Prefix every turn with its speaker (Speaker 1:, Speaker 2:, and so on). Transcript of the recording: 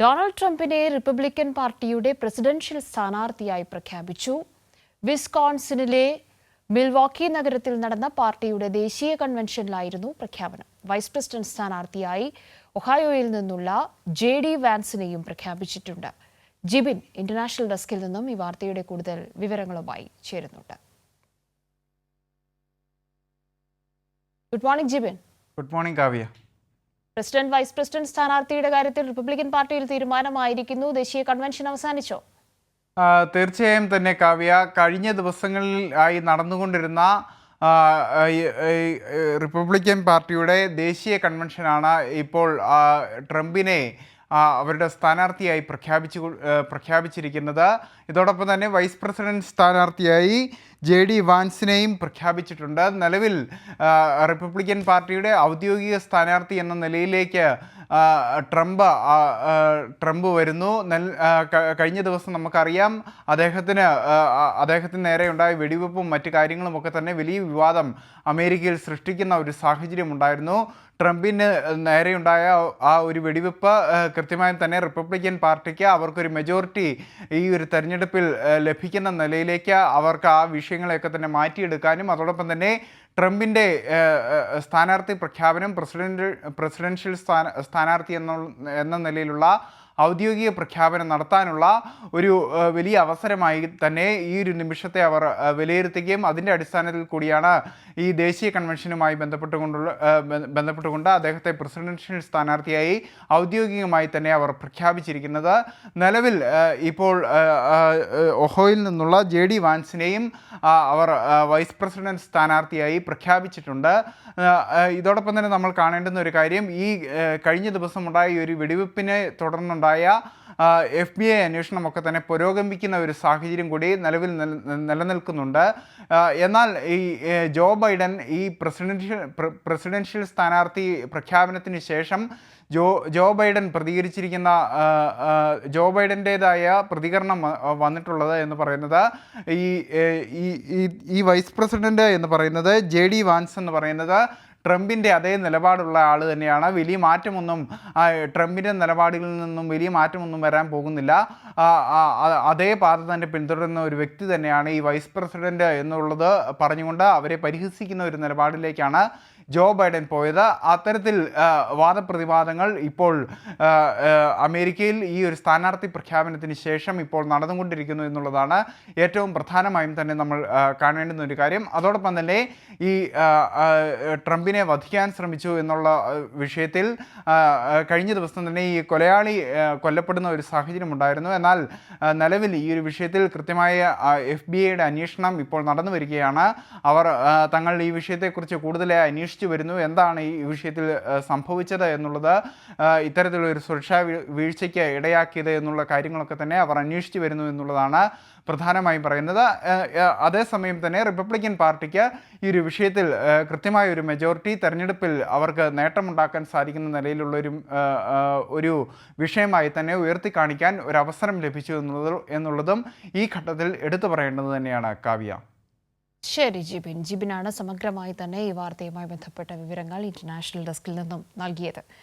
Speaker 1: Donald ട്രംപിനെ Republican പാർട്ടിയുടെ presidential സ്ഥാനാർത്ഥിയായി പ്രഖ്യാപിച്ചു. വിസ്കോൺസിനിലെ മിൽവാക്കി നഗരത്തിൽ നടന്ന പാർട്ടിയുടെ ദേശീയ കൺവെൻഷനിലായിരുന്നു പ്രഖ്യാപനം. വൈസ് പ്രസിഡന്റ് സ്ഥാനാർത്ഥിയായി ഒഹായോയിൽ നിന്നുള്ള ജെ ഡി വാൻസിനെയും പ്രഖ്യാപിച്ചിട്ടുണ്ട്. ജിബിൻ ഇന്റർനാഷണൽ ഡെസ്കിൽ നിന്നും ഈ വാർത്തയുടെ കൂടുതൽ വിവരങ്ങളുമായി ചേരുന്നുണ്ട്. Good morning Jibin.
Speaker 2: Good morning Kavya.
Speaker 1: President vice president സ്ഥാനാർത്ഥിയുടെ കാര്യത്തിൽ റിപ്പബ്ലിക്കൻ പാർട്ടിയിൽ തീരുമാനമായിരിക്കുന്നു. ദേശീയ കൺവെൻഷൻ അവസാനിച്ചോ?
Speaker 2: തീർച്ചയായും തന്നെ കാവ്യ. കഴിഞ്ഞ ദിവസങ്ങളിൽ ആയി നടന്നുകൊണ്ടിരുന്ന റിപ്പബ്ലിക്കൻ പാർട്ടിയുടെ ദേശീയ കൺവെൻഷനാണ് ഇപ്പോൾ ട്രംപിനെ അവരുടെ സ്ഥാനാർത്ഥിയായി പ്രഖ്യാപിച്ചു പ്രഖ്യാപിച്ചിരിക്കുന്നത്. ഇതോടൊപ്പം തന്നെ വൈസ് പ്രസിഡന്റ് സ്ഥാനാർത്ഥിയായി ജെ ഡി വാൻസിനെയും പ്രഖ്യാപിച്ചിട്ടുണ്ട്. നിലവിൽ റിപ്പബ്ലിക്കൻ പാർട്ടിയുടെ ഔദ്യോഗിക സ്ഥാനാർത്ഥി എന്ന നിലയിലേക്ക് ട്രംപ് ട്രംപ് വരുന്നു. കഴിഞ്ഞ ദിവസം നമുക്കറിയാം അദ്ദേഹത്തിന് അദ്ദേഹത്തിന് നേരെ ഉണ്ടായ വെടിവെപ്പും മറ്റു കാര്യങ്ങളും ഒക്കെ തന്നെ വലിയ വിവാദം അമേരിക്കയിൽ സൃഷ്ടിക്കുന്ന ഒരു സാഹചര്യം ഉണ്ടായിരുന്നു. ട്രംപിന് നേരെയുണ്ടായ ആ ഒരു വെടിവെപ്പ് കൃത്യമായും തന്നെ റിപ്പബ്ലിക്കൻ പാർട്ടിക്ക് അവർക്കൊരു മെജോറിറ്റി ഈ ഒരു തെരഞ്ഞെടുപ്പിൽ ലഭിക്കുന്ന നിലയിലേക്ക് അവർക്ക് ആ വിഷയങ്ങളെയൊക്കെ തന്നെ മാറ്റിയെടുക്കാനും അതോടൊപ്പം തന്നെ ട്രംപിന്റെ സ്ഥാനാർത്ഥി പ്രഖ്യാപനം പ്രസിഡന്റ് പ്രസിഡൻഷ്യൽ സ്ഥാന സ്ഥാനാർത്ഥി എന്ന എന്ന നിലയിലുള്ള ഔദ്യോഗിക പ്രഖ്യാപനം നടത്താനുള്ള ഒരു വലിയ അവസരമായി തന്നെ ഈ ഒരു നിമിഷത്തെ അവർ വിലയിരുത്തുകയും അതിന്റെ അടിസ്ഥാനത്തിൽ കൂടിയാണ് ഈ ദേശീയ കൺവെൻഷനുമായി ബന്ധപ്പെട്ടുകൊണ്ടുള്ള ബന്ധപ്പെട്ടുകൊണ്ട് അദ്ദേഹത്തെ പ്രസിഡൻഷ്യൽ സ്ഥാനാർത്ഥിയായി ഔദ്യോഗികമായി തന്നെ അവർ പ്രഖ്യാപിച്ചിരിക്കുന്നത്. നിലവിൽ ഇപ്പോൾ ഒഹോയിൽ നിന്നുള്ള ജെ ഡി വാൻസിനെയും അവർ വൈസ് പ്രസിഡന്റ് സ്ഥാനാർത്ഥിയായി പ്രഖ്യാപിച്ചിട്ടുണ്ട്. ഇതോടൊപ്പം തന്നെ നമ്മൾ കാണേണ്ടുന്ന ഒരു കാര്യം ഈ കഴിഞ്ഞ ദിവസം ഉണ്ടായ ഒരു വെടിവെപ്പിനെ തുടർന്നുണ്ടായ എഫ് ബി ഐ അന്വേഷണമൊക്കെ തന്നെ പുരോഗമിക്കുന്ന ഒരു സാഹചര്യം കൂടി നിലവിൽ നില- നിലനിൽക്കുന്നുണ്ട്. എന്നാൽ ഈ ജോ ബൈഡൻ ഈ പ്രസിഡൻഷ്യൽ പ്ര- പ്രസിഡൻഷ്യൽ സ്ഥാനാർത്ഥി പ്രഖ്യാപനത്തിന് ശേഷം ജോ ജോ ബൈഡൻ പ്രതികരിച്ചിരിക്കുന്ന ജോ ബൈഡന്റേതായ പ്രതികരണം വന്നിട്ടുള്ളത് എന്ന് പറയുന്നത് ഈ- ഈ വൈസ് പ്രസിഡന്റ് എന്ന് പറയുന്നത് ജെ ഡി വാൻസ് എന്ന് പറയുന്നത് ട്രംപിന്റെ അതേ നിലപാടുള്ള ആൾ തന്നെയാണ്. വലിയ മാറ്റമൊന്നും ട്രംപിന്റെ നിലപാടുകളിൽ നിന്നും വലിയ മാറ്റമൊന്നും വരാൻ പോകുന്നില്ല. അതേ പാത തന്നെ പിന്തുടരുന്ന ഒരു വ്യക്തി തന്നെയാണ് ഈ വൈസ് പ്രസിഡന്റ് എന്നുള്ളത് പറഞ്ഞുകൊണ്ട് അവരെ പരിഹസിക്കുന്ന ഒരു നിലപാടിലേക്കാണ് ജോ ബൈഡൻ പോയത്. അത്തരത്തിൽ വാദപ്രതിവാദങ്ങൾ ഇപ്പോൾ അമേരിക്കയിൽ ഈ ഒരു സ്ഥാനാർത്ഥി പ്രഖ്യാപനത്തിന് ശേഷം ഇപ്പോൾ നടന്നുകൊണ്ടിരിക്കുന്നു എന്നുള്ളതാണ് ഏറ്റവും പ്രധാനമായും തന്നെ നമ്മൾ കാണേണ്ടുന്ന ഒരു കാര്യം. അതോടൊപ്പം തന്നെ ഈ ട്രംപിനെ വധിക്കാൻ ശ്രമിച്ചു എന്നുള്ള വിഷയത്തിൽ കഴിഞ്ഞ ദിവസം തന്നെ ഈ കൊലയാളി കൊല്ലപ്പെടുന്ന ഒരു സാഹചര്യം ഉണ്ടായിരുന്നു. എന്നാൽ നിലവിൽ ഈ ഒരു വിഷയത്തിൽ കൃത്യമായ എഫ് ബി ഐയുടെ അന്വേഷണം ഇപ്പോൾ നടന്നു വരികയാണ്. അവർ തങ്ങൾ ഈ വിഷയത്തെക്കുറിച്ച് കൂടുതലായി അന്വേഷിച്ചു വരുന്നു. എന്താണ് ഈ വിഷയത്തിൽ സംഭവിച്ചത് എന്നുള്ളത് ഇത്തരത്തിലൊരു സുരക്ഷാ വീഴ്ചയ്ക്ക് ഇടയാക്കിയത് എന്നുള്ള കാര്യങ്ങളൊക്കെ തന്നെ അവർ അന്വേഷിച്ചു വരുന്നു എന്നുള്ളതാണ് പ്രധാനമായും പറയുന്നത്. അതേസമയം തന്നെ റിപ്പബ്ലിക്കൻ പാർട്ടിക്ക് ഈ ഒരു വിഷയത്തിൽ കൃത്യമായ ഒരു മെജോറിറ്റി തെരഞ്ഞെടുപ്പിൽ അവർക്ക് നേട്ടമുണ്ടാക്കാൻ സാധിക്കുന്ന നിലയിലുള്ള ഒരു ഒരു വിഷയമായി തന്നെ ഉയർത്തി കാണിക്കാൻ ഒരു അവസരം ലഭിച്ചു എന്നുള്ളതും ഈ ഘട്ടത്തിൽ എടുത്തു പറയേണ്ടത് തന്നെയാണ് കാവ്യ.
Speaker 1: ശരി ജിബിൻ. ജിബിനാണ് സമഗ്രമായി തന്നെ ഈ വാർത്തയുമായി ബന്ധപ്പെട്ട വിവരങ്ങൾ ഇന്റർനാഷണൽ ഡെസ്കിൽ നിന്നും നൽകിയത്.